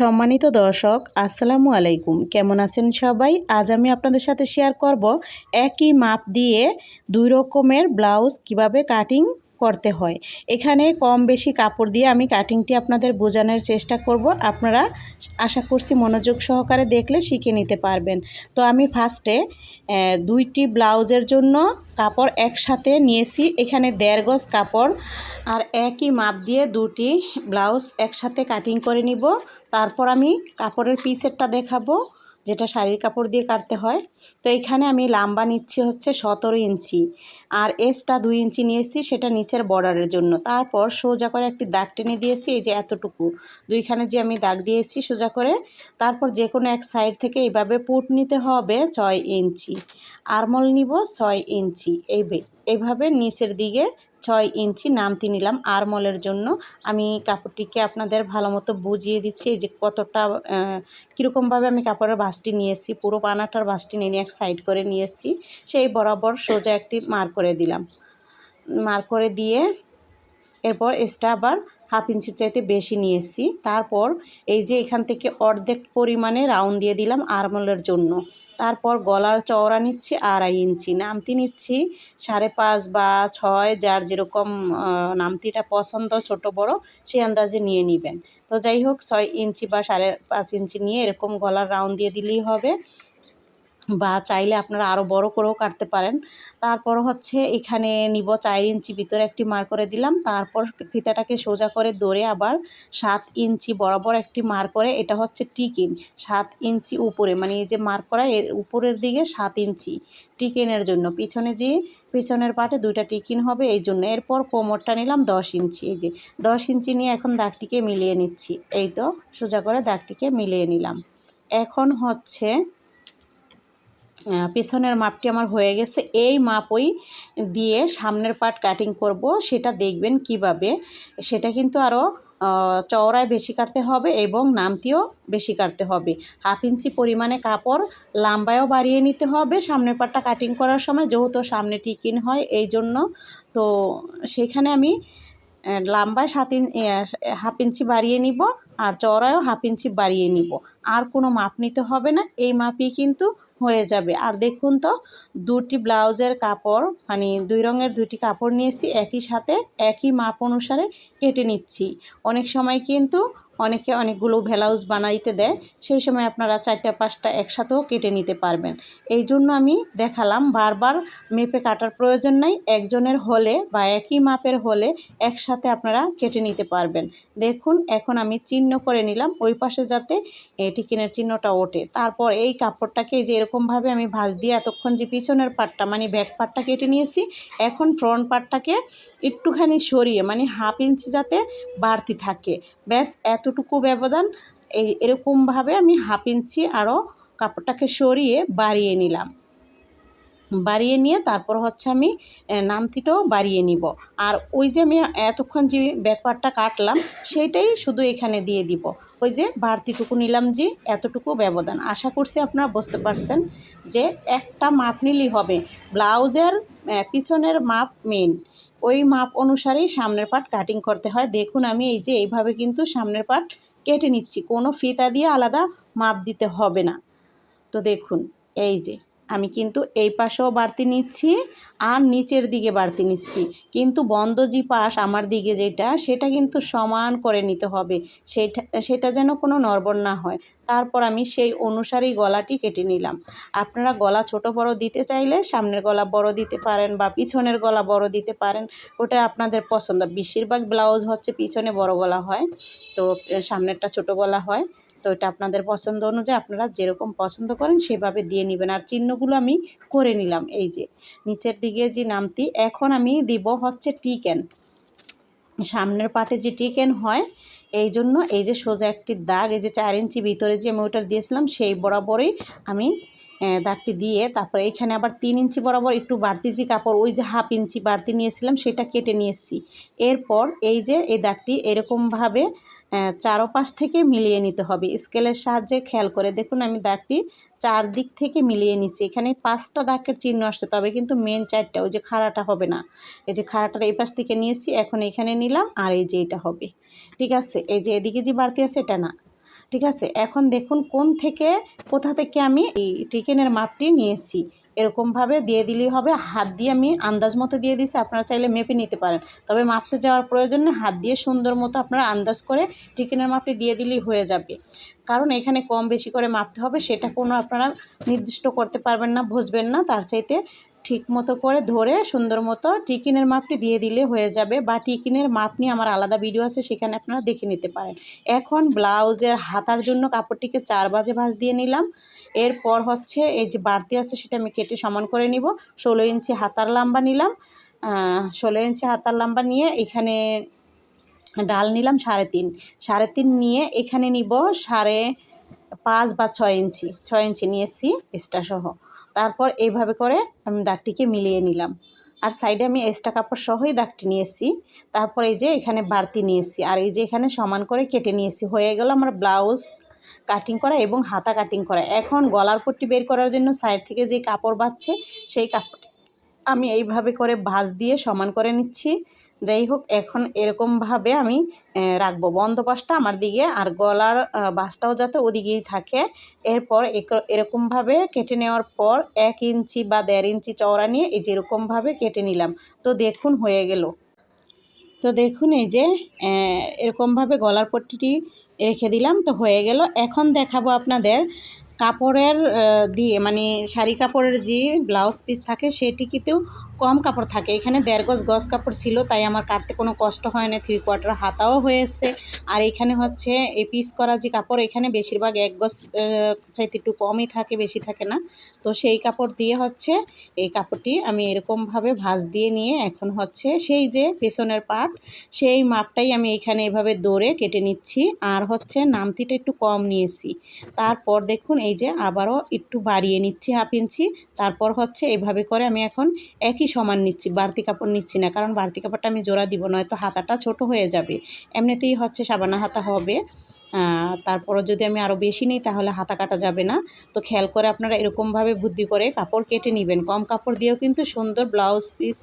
সম্মানিত দর্শক, আসসালামু আলাইকুম। কেমন আছেন সবাই? আজ আমি আপনাদের সাথে শেয়ার করব একই মাপ দিয়ে দুই রকমের ব্লাউজ কীভাবে কাটিং করতে হয়। এখানে কম বেশি কাপড় দিয়ে আমি কাটিংটি আপনাদের বোঝানোর চেষ্টা করব। আপনারা আশা করছি মনোযোগ সহকারে দেখলে শিখে নিতে পারবেন। তো আমি ফার্স্টে দুইটি ব্লাউজের জন্য কাপড় একসাথে নিয়েছি। এখানে দেড় গজ কাপড় আর একই মাপ দিয়ে দুটি ব্লাউজ একসাথে কাটিং করে নিব। তারপর আমি কাপড়ের পিসেরটা দেখাবো। যেটা শাড়ির কাপড় দিয়ে কাটতে হয়। তো এখানে আমি লাম্বা নিচ্ছি হচ্ছে সতেরো ইঞ্চি আর এসটা দুই ইঞ্চি নিয়েছি, সেটা নিচের বর্ডারের জন্য। তারপর সোজা করে একটি দাগ টেনে দিয়েছি, এই যে এতটুকু। দুইখানে যে আমি দাগ দিয়েছি সোজা করে, তারপর যে কোনো এক সাইড থেকে এইভাবে পুট নিতে হবে ছয় ইঞ্চি। আরমল নিব ছয় ইঞ্চি। এই এইভাবে নিচের দিকে ছয় ইঞ্চি নামতি নিলাম আরমলের জন্য। আমি কাপড়টিকে আপনাদের ভালো মতো বুঝিয়ে দিচ্ছি যে কতটা কীরকমভাবে আমি কাপড়ের বাসটি নিয়ে এসেছি, পুরো পানাটার বাসটি নিয়ে এক সাইড করে নিয়ে এসেছি। সেই বরাবর সোজা একটি মার করে দিলাম। মার করে দিয়ে এরপর এক্সট্রা আবার হাফ ইঞ্চির চাইতে বেশি নিয়ে এসেছি। তারপর এই যে এখান থেকে অর্ধেক পরিমাণে রাউন্ড দিয়ে দিলাম আরমলের জন্য। তারপর গলার চওড়া নিচ্ছি আড়াই ইঞ্চি নামতি নিচ্ছি। সাড়ে পাঁচ বা ছয় যার যেরকম নামতিটা পছন্দ, ছোট, বড়, সে আন্দাজে নিয়ে নেবেন। তো যাই হোক, ছয় ইঞ্চি বা সাড়ে পাঁচ ইঞ্চি নিয়ে এরকম গলার রাউন্ড দিয়ে দিলেই হবে। বা চাইলে আপনারা আরও বড় করেও কাটতে পারেন। তারপর হচ্ছে এখানে নিব চার ইঞ্চি ভিতরে একটি মার করে দিলাম। তারপর ফিতাটাকে সোজা করে দৌড়ে আবার সাত ইঞ্চি বরাবর একটি মার করে, এটা হচ্ছে টিকিন সাত ইঞ্চি উপরে মানে এই যে মার করা, এর উপরের দিকে সাত ইঞ্চি টিকিনের জন্য। পিছনে যে, পিছনের পাটে দুইটা টিকিন হবে, এই জন্য। এরপর কোমরটা নিলাম দশ ইঞ্চি, এই যে দশ ইঞ্চি নিয়ে এখন দাগটিকে মিলিয়ে নিচ্ছি। এই তো, সোজা করে দাগটিকে মিলিয়ে নিলাম। এখন হচ্ছে পেছনের মাপটি আমার হয়ে গেছে। এই মাপই দিয়ে সামনের পার্ট কাটিং করব, সেটা দেখবেন কীভাবে। সেটা কিন্তু আরও চওড়ায় বেশি কাটতে হবে এবং নামটিও বেশি কাটতে হবে। হাফ ইঞ্চি পরিমাণে কাপড় লাম্বায়ও বাড়িয়ে নিতে হবে সামনের পাটটা কাটিং করার সময়, যেহেতু সামনে টিকিন হয় এই জন্য। তো সেখানে আমি লাম্বায় সাত ইঞ্চ হাফ ইঞ্চি বাড়িয়ে নিব আর চওড়ায়ও হাফ ইঞ্চি বাড়িয়ে নিব। আর কোনো মাপ নিতে হবে না। এই মাপই কিন্তু হয়ে যাবে। আর দেখুন তো, দুটি ব্লাউজের কাপড় মানে দুই রঙের দুটি কাপড় নিয়েছি, একই সাথে একই মাপ অনুসারে কেটে নিচ্ছি। অনেক সময় কিন্তু অনেকে অনেকগুলো ব্লাউজ বানাইতে দেয়, সেই সময় আপনারা চারটা, পাঁচটা একসাথেও কেটে নিতে পারবেন। এই জন্য আমি দেখালাম, বারবার মেপে কাটার প্রয়োজন নাই, একজনের হলে বা একই মাপের হলে একসাথে আপনারা কেটে নিতে পারবেন। দেখুন, এখন আমি চিহ্ন করে নিলাম, ওই পাশে যাতে টিকিনের চিহ্নটা ওঠে। তারপর এই কাপড়টাকে যে এরকমভাবে আমি ভাঁজ দিয়ে এতক্ষণ যে পিছনের পাটটা মানে ব্যাক পাটটা কেটে নিয়েছি, এখন ফ্রন্ট পাটটাকে একটুখানি সরিয়ে মানে হাফ ইঞ্চি যাতে বাড়তি থাকে। ব্যাস এতটুকু ব্যবধান, এই এরকমভাবে আমি হাফ ইঞ্চি আরও কাপড়টাকে সরিয়ে বাড়িয়ে নিলাম। বাড়িয়ে নিয়ে তারপর হচ্ছে আমি নামতিটাও বাড়িয়ে নিব। আর ওই যে আমি এতক্ষণ যে ব্যাকপারটা কাটলাম, সেইটাই শুধু এখানে দিয়ে দিব। ওই যে বাড়তিটুকু নিলাম যে এতটুকু ব্যবধান। আশা করছি আপনারা বুঝতে পারছেন যে একটা মাপ নিলেই হবে। ব্লাউজের পিছনের মাপ মেন ওই মাপ অনুসারেই সামনের পাট কাটিং করতে হয়। দেখুন আমি এই যে এইভাবে কিন্তু সামনের পাট কেটে নিচ্ছি। কোনো ফিতা দিয়ে আলাদা মাপ দিতে হবে না। তো দেখুন, এই যে আমি কিন্তু এই পাশেও বাড়তি নিচ্ছি আর নিচের দিকে বাড়তি নিচ্ছি। কিন্তু বন্ধ যে পাশ আমার দিকে যেটা, সেটা কিন্তু সমান করে নিতে হবে। সেটা সেটা যেন কোনো নড়বড় না হয়। তারপর আমি সেই অনুসারেই গলাটি কেটে নিলাম। আপনারা গলা ছোট বড় দিতে চাইলে সামনের গলা বড় দিতে পারেন বা পিছনের গলা বড় দিতে পারেন। ওটা আপনাদের পছন্দ। বেশিরভাগ ব্লাউজ হচ্ছে পিছনে বড় গলা হয়, তো সামনেরটা ছোট গলা হয়। তো এটা আপনাদের পছন্দ অনুযায়ী আপনারা যেরকম পছন্দ করেন সেভাবে দিয়ে নেবেন। আর চিহ্নগুলো আমি করে নিলাম। এই যে, নিচের দিকে যে নামটি, এখন আমি দিব হচ্ছে টিকেন। সামনের পাটে যে টিকেন হয়, এই জন্য এই যে সোজা একটি দাগ, এই যে চার ইঞ্চি ভিতরে যে আমি ওটা দিয়েছিলাম, সেই বরাবরই আমি দাগটি দিয়ে তারপরে এখানে আবার তিন ইঞ্চি বরাবর একটু বাড়তি যে কাপড়, ওই যে হাফ ইঞ্চি বাড়তি নিয়েছিলাম, সেটা কেটে নিয়ে এসেছি। এরপর এই যে এই দাগটি এরকমভাবে চারোপাশ থেকে মিলিয়ে নিতে হবে। স্কেলের সাহায্যে খেয়াল করে দেখুন, আমি দাগটি চারদিক থেকে মিলিয়ে নিচ্ছি। এখানে পাঁচটা দাগের চিহ্ন আসছে, তবে কিন্তু মেন চারটা, ওই যে খাড়াটা হবে না। এই যে খাড়াটার এই পাশ থেকে নিয়েছি, এখন এখানে নিলাম, আর এই যে এটা হবে। ঠিক আছে? এই যে এদিকে যে বাড়তি আছে, এটা না। ঠিক আছে? এখন দেখুন, কোন থেকে, কোথা থেকে আমি এই চিকেনের মাপটি নিয়েছি। এরকমভাবে দিয়ে দিলেই হবে। হাত দিয়ে আমি আন্দাজ মতো দিয়ে দিছি আপনারা চাইলে মেপে নিতে পারেন। তবে মাপতে যাওয়ার প্রয়োজন নেই, হাত দিয়ে সুন্দর মতো আপনারা আন্দাজ করে চিকেনের মাপটি দিয়ে দিলেই হয়ে যাবে। কারণ এখানে কম বেশি করে মাপতে হবে, সেটা কোনো আপনারা নির্দিষ্ট করতে পারবেন না, বুঝবেন না, তার চাইতে ঠিক মতো করে ধরে সুন্দর মতো টিকিনের মাপটি দিয়ে দিলে হয়ে যাবে বা টিকিনের মাপ নিয়ে আমার আলাদা ভিডিও আছে, সেখানে আপনারা দেখে নিতে পারেন। এখন ব্লাউজের হাতার জন্য কাপড়টিকে চার বাজে ভাঁজ দিয়ে নিলাম। এরপর হচ্ছে এই যে বাড়তি আছে, সেটা আমি কেটে সমান করে নিব। ষোলো ইঞ্চি হাতার লাম্বা নিলাম। ষোলো ইঞ্চি হাতার লাম্বা নিয়ে এখানে ডাল নিলাম সাড়ে তিন। সাড়ে তিন নিয়ে এখানে নিব সাড়ে পাঁচ বা ছয় ইঞ্চি। ছয় ইঞ্চি নিয়েছি এক্সট্রা তারপর এইভাবে করে আমি দাগটিকে মিলিয়ে নিলাম। আর সাইডে আমি এক্সট্রা কাপড় সহই দাগটি নিয়েছি তারপর এই যে এখানে বাড়তি নিয়েছি আর এই যে এখানে সমান করে কেটে নিয়েছি হয়ে গেল আমার ব্লাউজ কাটিং করা এবং হাতা কাটিং করা। এখন গলার পট্টি বের করার জন্য সাইড থেকে যে কাপড় বাঁচছে, সেই কাপড় আমি এইভাবে করে ভাঁজ দিয়ে সমান করে নিচ্ছি। যাই হোক এখন এরকমভাবে আমি রাখব। বন্ধ পাশটা আমার দিকে, আর গলার বাসটাও যাতে ওদিকেই থাকে। এরপর এরকমভাবে কেটে নেওয়ার পর এক ইঞ্চি বা দেড় ইঞ্চি চওড়া নিয়ে এই যে এরকমভাবে কেটে নিলাম। তো দেখুন, হয়ে গেল। তো দেখুন, এই যে এরকমভাবে গলার পট্টিটি রেখে দিলাম। তো হয়ে গেল। এখন দেখাবো আপনাদের কাপড়ের দিয়ে মানে শাড়ি কাপড়ের যে ব্লাউজ পিস থাকে সেটিকেতেও কম কাপড় থাকে। এখানে দেড় গজ গজ কাপড় ছিল, তাই আমার কাটতে কোনো কষ্ট হয় না থ্রি কোয়ার্টার হাতাও হয়েছে। আর এখানে হচ্ছে এই পিস করা যে কাপড়, এখানে বেশিরভাগ এক গজ চাইতে একটু কমই থাকে, বেশি থাকে না। তো সেই কাপড় দিয়ে হচ্ছে এই কাপড়টি আমি এরকমভাবে ভাঁজ দিয়ে নিয়ে এখন হচ্ছে সেই যে পেছনের পাট সেই মাপটাই আমি এখানে এভাবে দৌড়ে কেটে নিচ্ছি। আর হচ্ছে নামতিটা একটু কম নিয়েছি। তারপর দেখুন এই যে আবারও একটু বাড়িয়ে নিচ্ছি হাফ ইঞ্চি। তারপর হচ্ছে এভাবে করে আমি এখন একই সমান নিচ্ছি, বাড়তি কাপড় নিচ্ছি না। কারণ বাড়তি কাপড়টা আমি জোড়া দিব, নয়তো হাতাটা ছোট হয়ে যাবে। এমনিতেই হচ্ছে সাবানা হাতা হবে। তারপরও যদি আমি আরও বেশি নিই, তাহলে হাতা কাটা যাবে না। তো খেয়াল করে আপনারা এরকমভাবে বুদ্ধি করে কাপড় কেটে নেবেন। কম কাপড় দিয়েও কিন্তু সুন্দর ব্লাউজ পিস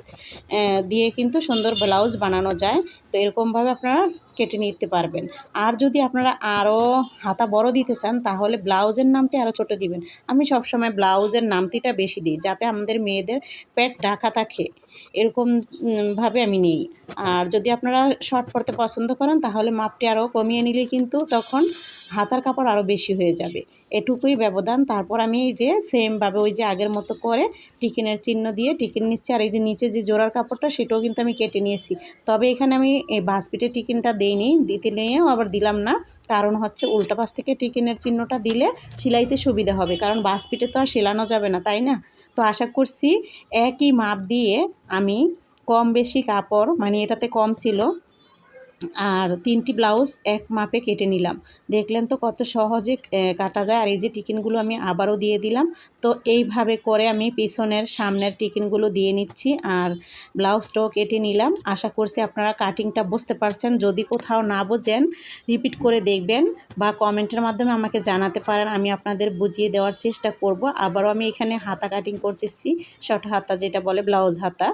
দিয়ে কিন্তু সুন্দর ব্লাউজ বানানো যায়। তো এরকমভাবে আপনারা কেটে নিতে পারবেন। আর যদি আপনারা আরও হাতা বড় দিতে চান, তাহলে ব্লাউজের নামটি আরও ছোট দিবেন। আমি সবসময় ব্লাউজের নামতিটা বেশি দিই, যাতে আমাদের মেয়েদের পেট ঢাকা থাকে। এরকমভাবে আমি নিই। আর যদি আপনারা শর্ট পরতে পছন্দ করেন, তাহলে মাপটি আরও কমিয়ে নিলে কিন্তু তখন হাতার কাপড় আরও বেশি হয়ে যাবে। এটুকুই ব্যবধান। তারপর আমি এই যে সেমভাবে ওই যে আগের মতো করে টিকিনের চিহ্ন দিয়ে টিকিন নিচ্ছি। আর এই যে নিচে যে জোড়ার কাপড়টা, সেটাও কিন্তু আমি কেটে নিয়েছি। তবে এখানে আমি এই বাসপিটের টিকিনটা দিইনি, দিতে নিয়েও আবার দিলাম না। কারণ হচ্ছে উল্টা পাশ থেকে টিকিনের চিহ্নটা দিলে সেলাইতে সুবিধা হবে। কারণ বাসপিটে তো আর সেলানো যাবে না, তাই না? তো আশা করছি একই মাপ দিয়ে আমি কম বেশি কাপড় মানে এটাতে কম ছিল আর তিনটি ব্লাউজ এক মাপে কেটে নিলাম। দেখলেন তো কত সহজে কাটা যায়। আর এই যে টিকিনগুলো আমি আবারও দিয়ে দিলাম। তো এইভাবে করে আমি পিছনের সামনের টিকিনগুলো দিয়ে নিচ্ছি আর ব্লাউজটাও কেটে নিলাম। আশা করছি আপনারা কাটিংটা বুঝতে পারছেন। যদি কোথাও না বোঝেন, রিপিট করে দেখবেন বা কমেন্টের মাধ্যমে আমাকে জানাতে পারেন। আমি আপনাদের বুঝিয়ে দেওয়ার চেষ্টা করব। আবারও আমি এখানে হাতা কাটিং করতেছি, শর্ট হাতা যেটা বলে ব্লাউজ হাতা।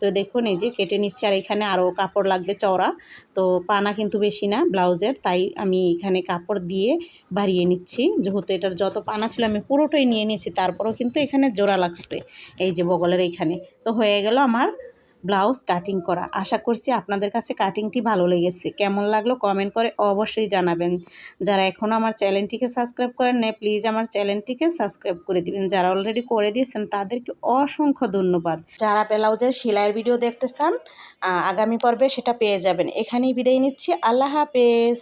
তো দেখুন, এই যে কেটে নিচ্ছি। আর এখানে আরও কাপড় লাগবে চওড়া। তো পানা কিন্তু বেশি না ব্লাউজের, তাই আমি এখানে কাপড় দিয়ে বাড়িয়ে নিচ্ছি। যেহেতু এটার যত পানা ছিল আমি পুরোটাই নিয়ে নিয়েছি, তারপরও কিন্তু এখানে জোড়া লাগছে এই যে বগলের এইখানে তো হয়ে গেল আমার ব্লাউজ কাটিং করা। আশা করছি আপনাদের কাছে কাটিংটি ভালো লেগেছে। কেমন লাগল কমেন্ট করে অবশ্যই জানাবেন। যারা এখনও আমার চ্যানেলটিকে সাবস্ক্রাইব করেন না প্লিজ আমার চ্যানেলটিকে সাবস্ক্রাইব করে দিবেন। যারা অলরেডি করে দিয়েছেন, তাদেরকে অসংখ্য ধন্যবাদ। যারা ব্লাউজের সেলাইয়ের ভিডিও দেখতে চান আগামী পর্বে সেটা পেয়ে যাবেন। এখানেই বিদায় নিচ্ছি। আল্লাহ হাফেজ।